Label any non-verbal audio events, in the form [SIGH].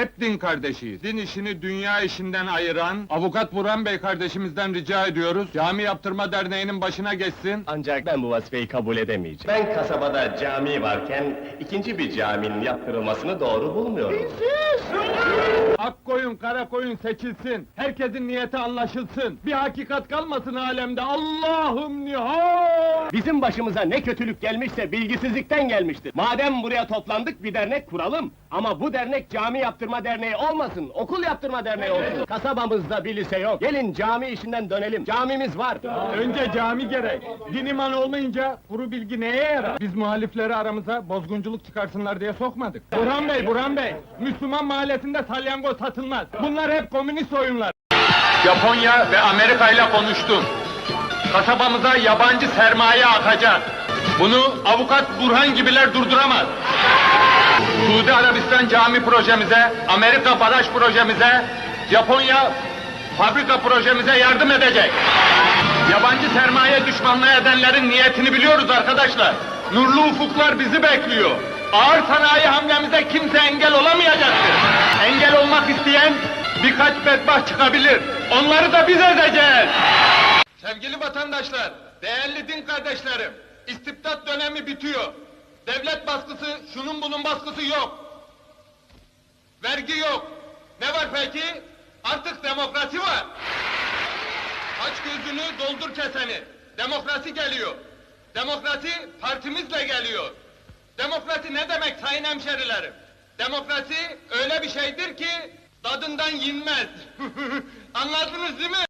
Hep din kardeşiyiz. Din işini dünya işinden ayıran, avukat Burhan Bey kardeşimizden rica ediyoruz. Cami Yaptırma Derneği'nin başına geçsin. Ancak ben bu vazifeyi kabul edemeyeceğim. Ben kasabada cami varken ikinci bir caminin yaptırılmasını doğru bulmuyorum. Ak koyun, kara koyun seçilsin. Herkesin niyeti anlaşılsın. Bir hakikat kalmasın alemde. Allah'ım nihayet! Bizim başımıza ne kötülük gelmişse bilgisizlikten gelmiştir. Madem buraya toplandık bir dernek kuralım. Ama bu dernek cami yaptırma derneği olmasın, okul yaptırma derneği olsun. Kasabamızda bir lise yok. Gelin cami işinden dönelim. Camimiz var. Önce cami gerek. Din iman olmayınca kuru bilgi neye yarar? Biz muhalifleri aramıza bozgunculuk çıkarsınlar diye sokmadık. Burhan Bey, Burhan Bey! Müslüman mahallesinde salyangoz satılmaz. Bunlar hep komünist oyunlar. Japonya ve Amerika ile konuştum. Kasabamıza yabancı sermaye akacak. Bunu avukat Burhan gibiler durduramaz. Suudi Arabistan cami projemize, Amerika baraj projemize, Japonya fabrika projemize yardım edecek. Yabancı sermaye düşmanlığı edenlerin niyetini biliyoruz arkadaşlar. Nurlu ufuklar bizi bekliyor. Ağır sanayi hamlemize kimse engel olamayacaktır. Birkaç bedbaht çıkabilir. Onları da biz edeceğiz. Sevgili vatandaşlar, değerli din kardeşlerim, istibdat dönemi bitiyor. Devlet baskısı, şunun bunun baskısı yok. Vergi yok. Ne var peki? Artık demokrasi var. Aç gözünü doldur keseni. Demokrasi geliyor. Demokrasi partimizle geliyor. Demokrasi ne demek sayın hemşerilerim? Demokrasi öyle bir şeydir ki tadından yenmez. [LAUGHS] Anladınız değil mi?